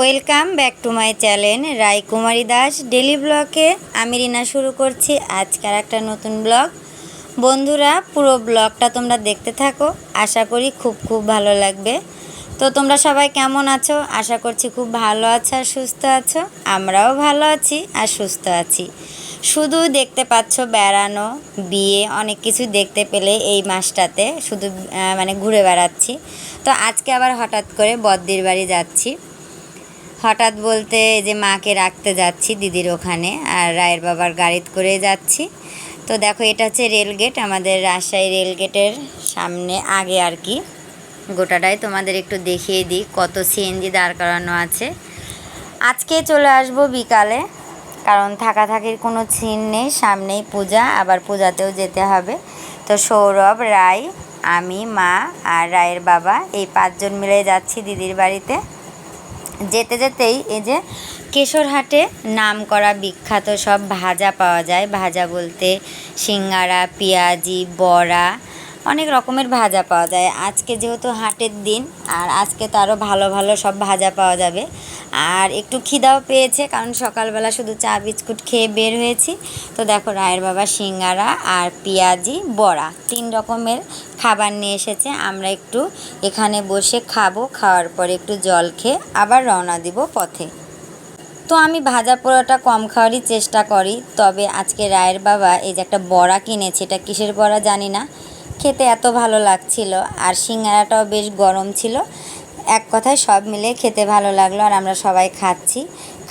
Welcome back to my channel Raykumari Das. Daily ব্লগে আমি রিনা শুরু করছি আজকের একটা নতুন ব্লগ। বন্ধুরা, পুরো ব্লগটা তোমরা দেখতে থাকো। আশা করি খুব খুব ভালো লাগবে। তো তোমরা সবাই কেমন আছো? আশা করছি খুব ভালো আছো আর সুস্থ আছো। আমরাও ভালো আছি আর সুস্থ আছি। শুধু দেখতে পাচ্ছ বেড়ানো, বিয়ে, অনেক কিছু দেখতে পেলে এই মাসটাতে। শুধু মানে ঘুরে বেড়াচ্ছি। তো আজকে আবার হঠাৎ করে বদ্দির বাড়ি যাচ্ছি। হঠাৎ বলতে যে মাকে রাখতে যাচ্ছি দিদির ওখানে আর রায়ের বাবার গাড়িতে করে যাচ্ছি। তো দেখো, এটা হচ্ছে রেলগেট আমাদের রাজশাহী রেলগেটের সামনে আগে আর কি। গোটাটাই তোমাদের একটু দেখিয়ে দিই, কত সিএনজি দাঁড় করানো আছে। আজকে চলে আসব বিকালে, কারণ থাকা থাকির কোনো সিন নেই, সামনেই পূজা, আবার পূজাতেও যেতে হবে। তো সৌরভ, রায়, আমি, মা আর রায়ের বাবা, এই পাঁচজন মিলে যাচ্ছি দিদির বাড়িতে। যেতে যেতেই এই যে কেশরহাটে নাম করা বিখ্যাত সব ভাজা পাওয়া যায়। ভাজা বলতে সিঙ্গারা, পেঁয়াজি, বড়া, অনেক রকমের ভাজা পাওয়া যায়। আজকে যেহেতু হাটের দিন, আর আজকে তো আরও ভালো ভালো সব ভাজা পাওয়া যাবে। আর একটু খিদাও পেয়েছে, কারণ সকালবেলা শুধু চা, বিস্কুট খেয়ে বের হয়েছি। তো দেখো রায়ের বাবা সিঙ্গারা আর পেঁয়াজি, বড়া, তিন রকমের খাবার নিয়ে এসেছে। আমরা একটু এখানে বসে খাব, খাওয়ার পরে একটু জল খেয়ে আবার রওনা দিব পথে। তো আমি ভাজা পোড়াটা কম খাওয়ারই চেষ্টা করি, তবে আজকে রায়ের বাবা এই যে একটা বড়া কিনেছে, এটা কিসের বড়া জানি না। খেতে এত ভালো লাগছিল, আর সিঙ্গারাটাও বেশ গরম ছিল। এক কথায় সব মিলে খেতে ভালো লাগল আর আমরা সবাই খাচ্ছি।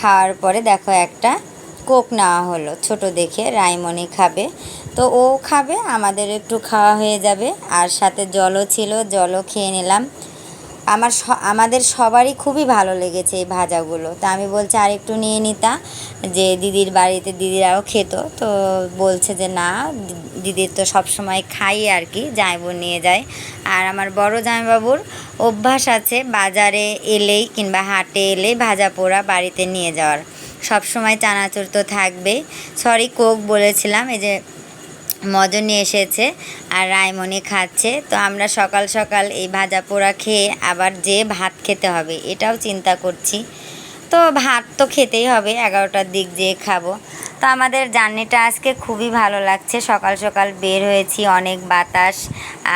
খাওয়ার পরে দেখো একটা কোক নেওয়া হলো, ছোট দেখে রাইমণি খাবে। তো ও খাবে, আমাদের একটু খাওয়া হয়ে যাবে। আর সাথে জলও ছিল, জলও খেয়ে নিলাম। আমার আমাদের সবারই খুবই ভালো লেগেছে এই ভাজাগুলো। তা আমি বলছি আর একটু নিয়ে নিতা যে দিদির বাড়িতে দিদিরাও খেত, তো বলছে যে, না দিদির তো সবসময় খাই আর কি জামাইবু নিয়ে যায়। আর আমার বড় জামাইবাবুর অভ্যাস আছে বাজারে এলেই কিংবা হাটে এলেই ভাজা পোড়া বাড়িতে নিয়ে যাওয়ার। সব সময় চানাচুর তো থাকবেই। সরি, কোক বলেছিলাম, এই যে মজন এসেছে আর রায়মণি খাচ্ছে। তো আমরা সকাল সকাল এই ভাজা পোড়া খেয়ে আবার যে ভাত খেতে হবে এটাও চিন্তা করছি। তো ভাত তো খেতেই হবে, এগারোটার দিক যেয়ে খাব। তো আমাদের জার্নিটা আজকে খুবই ভালো লাগছে, সকাল সকাল বের হয়েছি, অনেক বাতাস,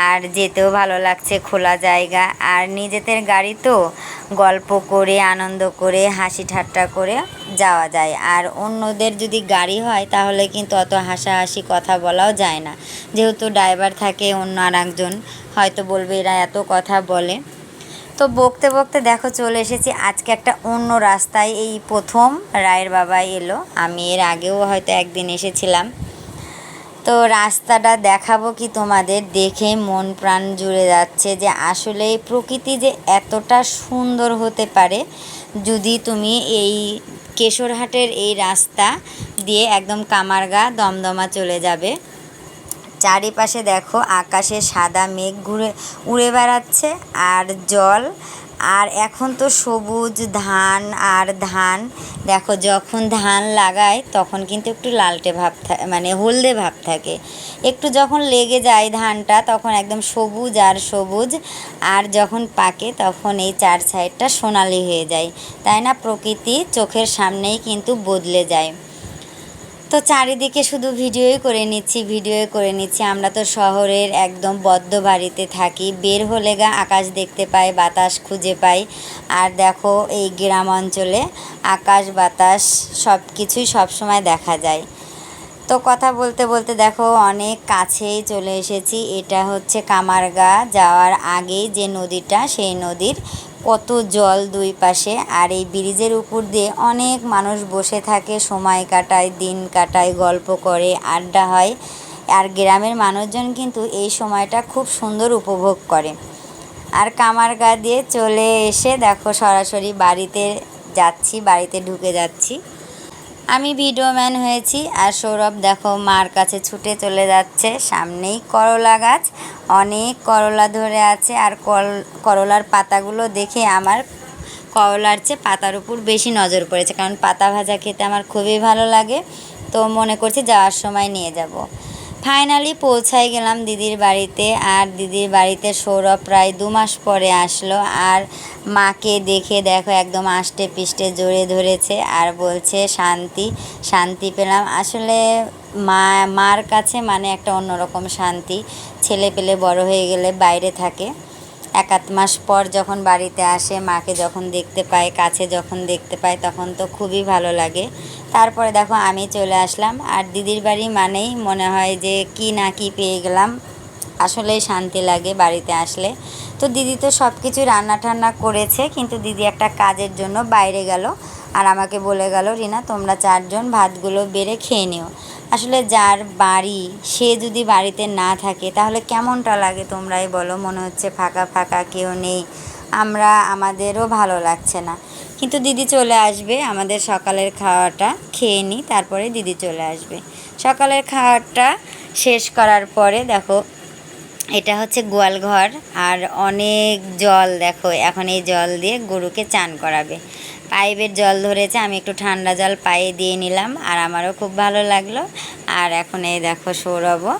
আর যেতেও ভালো লাগছে, খোলা জায়গা, আর নিজেদের গাড়ি তো গল্প করে, আনন্দ করে, হাসি ঠাট্টা করে যাওয়া যায়। আর অন্যদের যদি গাড়ি হয়, তাহলে কিন্তু অত হাসাহাসি কথা বলাও যায় না। যেহেতু ড্রাইভার থাকে অন্য আর একজন হয়তো বলবে এরা এত কথা বলে। তো বকতে বকতে দেখো চলে এসেছি। আজকে একটা অন্য রাস্তায় এই প্রথম রায়ের বাবা এলো। আমি এর আগেও হয়তো একদিন এসেছিলাম। তো রাস্তাটা দেখাবো কি তোমাদের। দেখে মন প্রাণ জুড়ে যাচ্ছে যে আসলে প্রকৃতি যে এতটা সুন্দর হতে পারে, যদি তুমি এই কেশরহাটের এই রাস্তা দিয়ে একদম কামারগা দমদমা চলে যাবে। চারিপাশে দেখো আকাশে সাদা মেঘ ঘুরে, উড়ে বেড়াচ্ছে আর জল। আর এখন তো সবুজ ধান আর ধান। দেখো যখন ধান লাগায় তখন কিন্তু একটু লালটে ভাব থা- মানে হলদে ভাব থাকে। একটু যখন লেগে যায় ধানটা তখন একদম সবুজ আর সবুজ। আর যখন পাকে তখন এই চার সাইডটা সোনালি হয়ে যায়। তাই না? প্রকৃতি চোখের সামনেই কিন্তু বদলে যায়। তো চারিদিকে শুধু ভিডিওই করে নিচ্ছি, ভিডিওই করে নিচ্ছি। আমরা তো শহরের একদম বদ্ধ বাড়িতে থাকি। বের হলে গা আকাশ দেখতে পাই, বাতাস খুঁজে পাই। আর দেখো এই গ্রাম অঞ্চলে আকাশ, বাতাস সব কিছুই সবসময় দেখা যায়। তো কথা বলতে বলতে দেখো অনেক কাছেই চলে এসেছি। এটা হচ্ছে কামারগা। যাওয়ার আগেই যে নদীটা, সেই নদীর কত জল দুই পাশে, আর এই ব্রিজের উপর দিয়ে অনেক মানুষ বসে থাকে, সময় কাটায়, দিন কাটায়, গল্প করে, আড্ডা হয়। আর গ্রামের মানুষজন কিন্তু এই সময়টা খুব সুন্দর উপভোগ করে। আর কামার কামারগা দিয়ে চলে এসে দেখো সরাসরি বাড়িতে যাচ্ছি, বাড়িতে ঢুকে যাচ্ছি। আমি ভিডিও ম্যান হয়েছি আর সৌরভ দেখো মার কাছে ছুটে চলে যাচ্ছে। সামনেই করলা গাছ। অনেক করলা ধরে আছে আর করলার পাতাগুলো দেখে আমার করলার চেয়ে পাতার উপর বেশি নজর পড়েছে। কারণ পাতা ভাজা খেতে আমার খুবই ভালো লাগে। তো মনে করছি যাওয়ার সময় নিয়ে যাব। ফাইনালি পৌঁছাই গেলাম দিদির বাড়িতে আর দিদির বাড়িতে সৌরভ প্রায় দু মাস পরে আসলো আর মাকে দেখে দেখো একদম আষ্টে পিষ্টে জড়ে ধরেছে আর বলছে, শান্তি শান্তি পেলাম। আসলে মা, মার কাছে মানে একটা অন্যরকম শান্তি। ছেলে পেলে বড় হয়ে গেলে বাইরে থাকে। এক আধ মাস পর যখন বাড়িতে আসে, মাকে যখন দেখতে পায়, কাছে যখন দেখতে পায়, তখন তো খুবই ভালো লাগে। তারপরে দেখো আমি চলে আসলাম। আর দিদির বাড়ি মানেই মনে হয় যে কি না কি পেয়ে গেলাম। আসলেই শান্তি লাগে বাড়িতে আসলে। তো দিদি তো সব কিছু রান্না টান্না করেছে, কিন্তু দিদি একটা কাজের জন্য বাইরে গেল। আর আমাকে বলে গেল, রিনা, তোমরা চারজন ভাতগুলো বেড়ে খেয়ে নিও। আসলে যার বাড়ি, সে যদি বাড়িতে না থাকে, তাহলে কেমনটা লাগে তোমরাই বলো? মনে হচ্ছে ফাঁকা ফাঁকা, কেউ নেই। আমরা, আমাদেরও ভালো লাগছে না। কিন্তু দিদি চলে আসবে, আমাদের সকালের খাওয়াটা খেয়ে নিই তারপরে দিদি চলে আসবে। সকালের খাওয়াটা শেষ করার পরে দেখো, এটা হচ্ছে গোয়াল ঘর, আর অনেক জল দেখো, এখন এই জল দিয়ে গরুকে চান করাবে। পাইপের জল ধরেছে, আমি একটু ঠান্ডা জল পায়ে দিয়ে নিলাম, আর আমারও খুব ভালো লাগল। আর এখন এই দেখো সৌরভও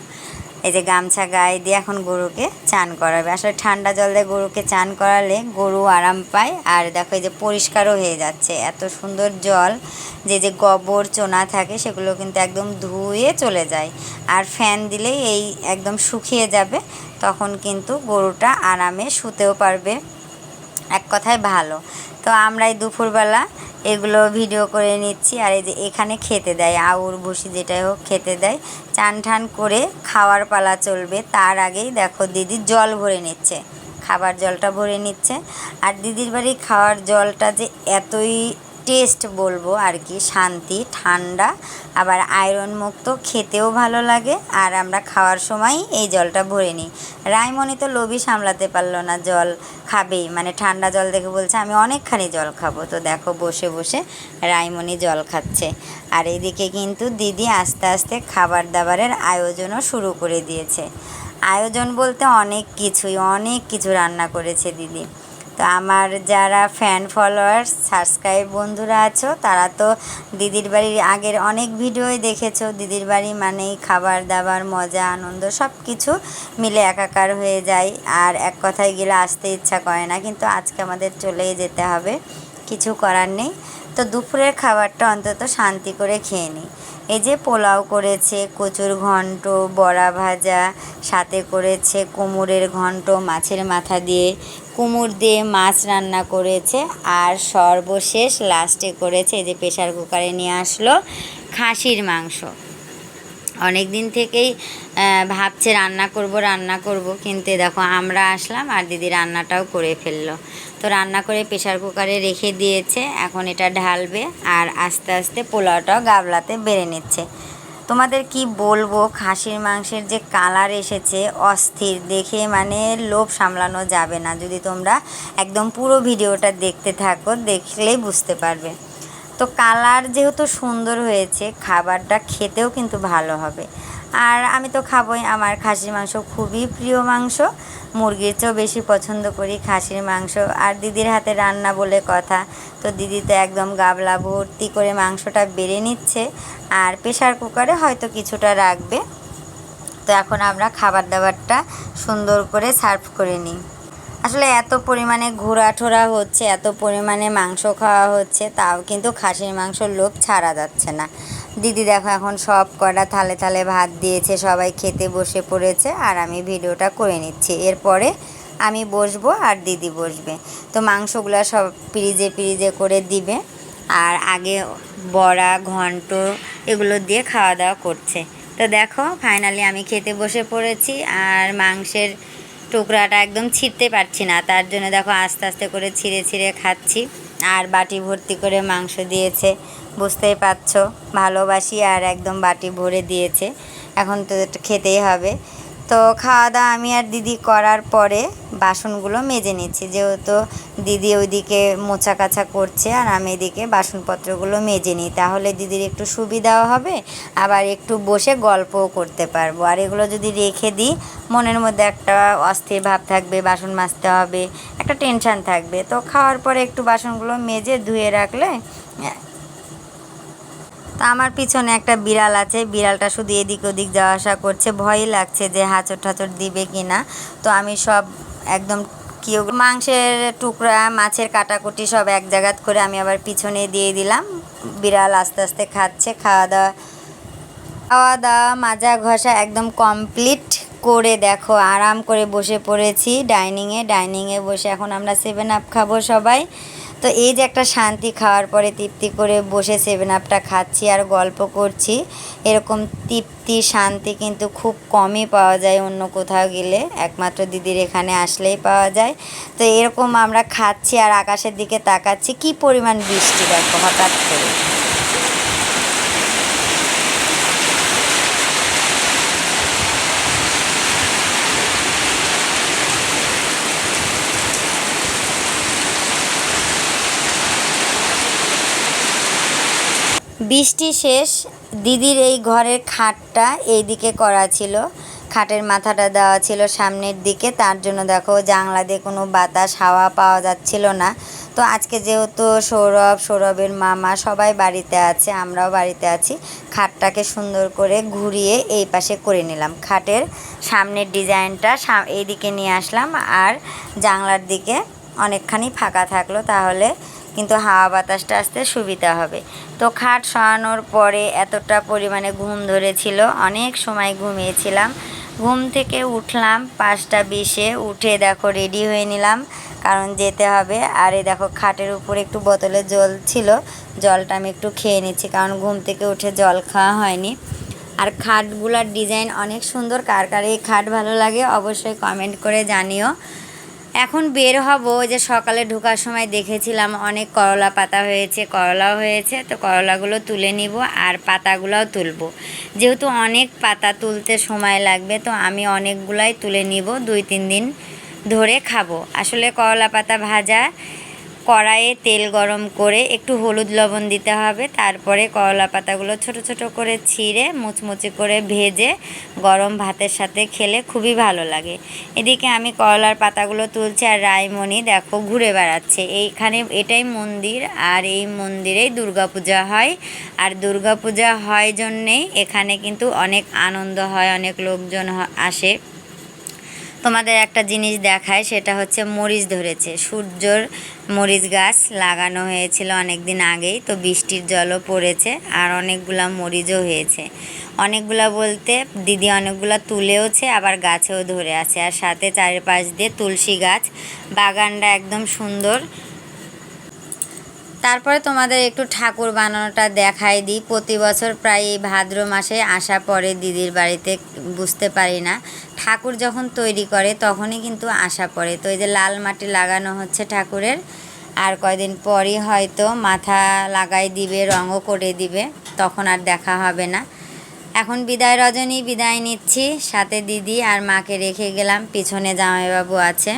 এই যে গামছা গায়ে দিয়ে এখন গরুকে চান করাবে। আসলে ঠান্ডা জল দিয়ে গরুকে চান করালে গরু আরাম পায়। আর দেখো এই যে পরিষ্কারও হয়ে যাচ্ছে। এত সুন্দর জল, যে যে গোবর, চোনা থাকে, সেগুলো কিন্তু একদম ধুয়ে চলে যায়। আর ফ্যান দিলেই এই একদম শুকিয়ে যাবে, তখন কিন্তু গরুটা আরামে শুতেও পারবে। এক কথায় ভালো। তো আমরাই দুপুরবেলা এগুলো ভিডিও করে নিচ্ছি আর এই যে এখানে খেতে দেয়, আউর ভুসি যেটাই হোক খেতে দেয়। চান ঠান করে খাওয়ার পালা চলবে। তার আগেই দেখো দিদি জল ভরে নিচ্ছে, খাবার জলটা ভরে নিচ্ছে। আর দিদির বাড়ি খাওয়ার জলটা যে এতই টেস্ট বলব আর কি, শান্তি, ঠান্ডা, আবার আয়রন মুক্ত, খেতেও ভালো লাগে। আর আমরা খাওয়ার সময় এই জলটা ভরে নিই। রায়মণি তো লোভই সামলাতে পারল না জল খাবেই। মানে ঠান্ডা জল দেখে বলছে, আমি অনেকখানি জল খাব। তো দেখো বসে বসে রায়মণি জল খাচ্ছে। আর এদিকে কিন্তু দিদি আস্তে আস্তে খাবার দাবারের আয়োজনও শুরু করে দিয়েছে। আয়োজন বলতে অনেক কিছুই, অনেক কিছু রান্না করেছে দিদি। তো আমার যারা ফ্যান ফলোয়ার্স সাবস্ক্রাইব বন্ধুরা আছো, তারা তো দিদির বাড়ির আগের অনেক ভিডিওই দেখেছ। দিদির বাড়ি মানেই খাবার দাবার, মজা, আনন্দ সব কিছু মিলে একাকার হয়ে যায়। আর এক কথায় গেলে আসতে ইচ্ছা করে না, কিন্তু আজকে আমাদের চলেই যেতে হবে। কিছু করার নেই। তো দুপুরের খাবারটা অন্তত শান্তি করে খেয়ে নিই। এই যে পোলাও করেছে, কচুর ঘন্ট, বড়া ভাজা, সাথে করেছে কুমুরের ঘন্ট মাছের মাথা দিয়ে কুমুর দিয়ে মাছ রান্না করেছে আর সর্বশেষ লাস্টে করেছে, এই যে প্রেশার কুকারে নিয়ে আসলো খাসির মাংস। অনেক দিন থেকেই ভাবছে রান্না করব রান্না করব, কিন্তু দেখো আমরা আসলাম আর দিদি রান্নাটাও করে ফেলল। তো রান্না করে প্রেশার কুকারে রেখে দিয়েছে, এখন এটা ঢালবে আর আস্তে আস্তে পোলাওটাও গাবলাতে বেড়ে নিচ্ছে। তোমাদের কি বলব, খাসির মাংসের যে কালার এসেছে অস্থির, দেখে মানে লোভ সামলানো যাবে না। যদি তোমরা একদম পুরো ভিডিওটা দেখতে থাকো, দেখলেই বুঝতে পারবে। তো কালার যেহেতু সুন্দর হয়েছে, খাবারটা খেতেও কিন্তু ভালো হবে। আর আমি তো খাবই আমার খাসির মাংস, খুবই প্রিয় মাংস। মুরগির চেয়েও বেশি পছন্দ করি খাসির মাংস। আর দিদির হাতে রান্না বলে কথা, তো দিদি তো একদম গাবলা ভর্তি করে মাংসটা বেড়ে নিচ্ছে। আর প্রেশার কুকারে হয়তো কিছুটা রাখবে। তো এখন আমরা খাবার দাবারটা সুন্দর করে সার্ভ করে নিই। আসলে এত পরিমাণে ঘোরা ঠোরা হচ্ছে, এত পরিমাণে মাংস খাওয়া হচ্ছে, তাও কিন্তু খাসির মাংসর লোভ ছাড়া যাচ্ছে না। দিদি দেখো এখন সব কটা থালে থালে ভাত দিয়েছে, সবাই খেতে বসে পড়েছে আর আমি ভিডিওটা করে নিচ্ছি। এরপরে আমি বসবো আর দিদি বসবে। তো মাংসগুলো সব পিরিজে পিরিজে করে দিবে আর আগে বড়া, ঘন্ট এগুলো দিয়ে খাওয়া দাওয়া করছে। তো দেখো ফাইনালি আমি খেতে বসে পড়েছি আর মাংসের টুকরাটা একদম ছিঁড়তে পারছি না। তার জন্য দেখো আস্তে আস্তে করে ছিঁড়ে ছিঁড়ে খাচ্ছি। আর বাটি ভর্তি করে মাংস দিয়েছে। বুঝতেই পারছ, ভালোবাসি আর একদম বাটি ভরে দিয়েছে। এখন তো খেতেই হবে। তো খাওয়া দাওয়া আমি আর দিদি করার পরে বাসনগুলো মেজে নিচ্ছি। যেহেতু দিদি ওইদিকে মোছা কাছা করছে আর আমি এদিকে বাসনপত্রগুলো মেজে নিই। তাহলে দিদির একটু সুবিধাও হবে, আবার একটু বসে গল্পও করতে পারব। আর এগুলো যদি রেখে দিই, মনের মধ্যে একটা অস্থির ভাব থাকবে, বাসন মাজতে হবে, একটা টেনশান থাকবে। তো খাওয়ার পরে একটু বাসনগুলো মেজে ধুয়ে রাখলে তো আমার পিছনে একটা বিড়াল আছে, বিড়ালটা শুধু এদিক ওদিক যাওয়া আসা করছে। ভয়ই লাগছে যে হাঁচড় ঠাচড় দিবে কি না তো আমি সব একদম কি মাংসের টুকরা, মাছের কাটাকুটি সব এক জায়গাত করে আমি আবার পিছনে দিয়ে দিলাম। বিড়াল আস্তে আস্তে খাচ্ছে, খাওয়া দাওয়া খাওয়া দাওয়া, মাজা ঘষা একদম কমপ্লিট করে দেখো, আরাম করে বসে পড়েছি। ডাইনিংয়ে ডাইনিংয়ে বসে এখন আমরা সেভেন আপ খাব সবাই। তো এই যে একটা শান্তি খাওয়ার পরে তৃপ্তি করে বসে সেভেন আপটা খাচ্ছি আর গল্প করছি, এরকম তৃপ্তি, শান্তি কিন্তু খুব কমই পাওয়া যায় অন্য কোথাও গেলে, একমাত্র দিদির এখানে আসলেই পাওয়া যায়। তো এরকম আমরা খাচ্ছি আর আকাশের দিকে তাকাচ্ছি, কি পরিমাণ বৃষ্টি দেখো হঠাৎ করে। বৃষ্টি শেষ, দিদির এই ঘরের খাটটা এই দিকে করা ছিল। খাটের মাথাটা দেওয়া ছিল সামনের দিকে। তার জন্য দেখো জানলা দিয়ে কোনো বাতাস, হাওয়া পাওয়া যাচ্ছিল না। তো আজকে যেহেতু সৌরভ, সৌরভের মামা সবাই বাড়িতে আছে, আমরাও বাড়িতে আছি, খাটটাকে সুন্দর করে ঘুরিয়ে এই পাশে করে নিলাম। খাটের সামনের ডিজাইনটা এই দিকে নিয়ে আসলাম আর জানলার দিকে অনেকখানি ফাঁকা থাকল, তাহলে কিন্তু হাওয়া বাতাসটা আসতে সুবিধা হবে। তো খাট সরানোর পরে এতটা পরিমাণে ঘুম ধরেছিল। অনেক সময় ঘুমিয়েছিলাম। ঘুম থেকে উঠলাম, পাঁচটা বিশে উঠে দেখো রেডি হয়ে নিলাম, কারণ যেতে হবে। আর এই দেখো খাটের উপরে একটু বোতলে জল ছিল, জলটা আমি একটু খেয়ে নিচ্ছি, কারণ ঘুম থেকে উঠে জল খাওয়া হয়নি। আর খাটগুলার ডিজাইন অনেক সুন্দর। কার কার এই খাট ভালো লাগে অবশ্যই কমেন্ট করে জানিও। এখন বের হব যে সকালে ঢোকার সময় দেখেছিলাম, অনেক করলা পাতা হয়েছে, করলাও হয়েছে, তো করলাগুলো তুলে নিব আর পাতাগুলোও তুলব। যেহেতু অনেক পাতা তুলতে সময় লাগবে, তো আমি অনেকগুলাই তুলে নিব, দুই তিন দিন ধরে খাব। আসলে করলা পাতা ভাজা কড়াইয়ে তেল গরম করে একটু হলুদ লবণ দিতে হবে। তারপরে করলা পাতাগুলো ছোট ছোট করে ছিঁড়ে, মুচমুচে করে ভেজে গরম ভাতের সাথে খেলে খুবই ভালো লাগে। এদিকে আমি করলার পাতাগুলো তুলছি আর রায়মণি দেখো ঘুরে বেড়াচ্ছে। এইখানে এটাই মন্দির আর এই মন্দিরেই দুর্গাপূজা হয়। আর দুর্গাপূজা হয় জন্যেই এখানে কিন্তু অনেক আনন্দ হয়, অনেক লোকজন আসে। তোমাদের একটা জিনিস দেখায়, সেটা হচ্ছে মরিচ ধরেছে। সূর্যর মরিচ গাছ লাগানো হয়েছিল অনেক দিন আগেই, তো বৃষ্টির জলও পড়েছে আর অনেকগুলা মরিচও হয়েছে। অনেকগুলা বলতে দিদি অনেকগুলা তুলেওছে, আবার গাছেও ধরে আছে। আর সাথে চারিপাশ দিয়ে তুলসী গাছ, বাগানটা একদম সুন্দর তারপরে তোমাদের একটু ঠাকুর বানানোটা দেখাই দিই। প্রতি বছর প্রায় এই ভাদ্র মাসে আসা পরে দিদির বাড়িতে বুঝতে পারি না। ঠাকুর যখন তৈরি করে তখনই কিন্তু আসা পড়ে। তো এই যে লাল মাটি লাগানো হচ্ছে ঠাকুরের, আর কয়দিন পরই হয়তো মাথা লাগাই দিবে, রঙও করে দিবে, তখন আর দেখা হবে না। এখন বিদায় রজনী, বিদায় নিচ্ছি। সাথে দিদি আর মাকে রেখে গেলাম, পিছনে জামাইবাবু আছে।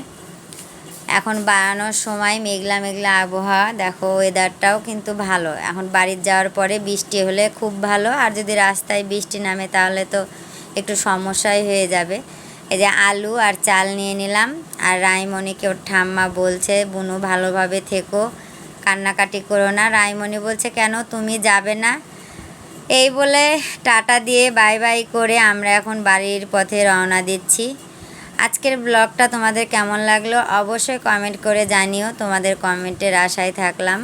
এখন বানানোর সময় মেঘলা মেঘলা আবহাওয়া। দেখো ওয়েদারটাও কিন্তু ভালো। এখন বাড়ির যাওয়ার পরে বৃষ্টি হলে খুব ভালো। আর যদি রাস্তায় বৃষ্টি নামে তাহলে তো একটু সমস্যাই হয়ে যাবে। এই যে আলু আর চাল নিয়ে নিলাম। আর রাইমণিকে ওর ঠাম্মা বলছে, বুনু, ভালোভাবে থেকো। কান্নাকাটি করো না। রাইমণি বলছে, কেন? তুমি যাবে না? এই বলে টাটা দিয়ে বাই বাই করে আমরা এখন বাড়ির পথে রওনা দিচ্ছি। আজকের ব্লগটা তোমাদের কেমন লাগল? অবশ্যই কমেন্ট করে জানিও। তোমাদের কমেন্টের আশায় থাকলাম।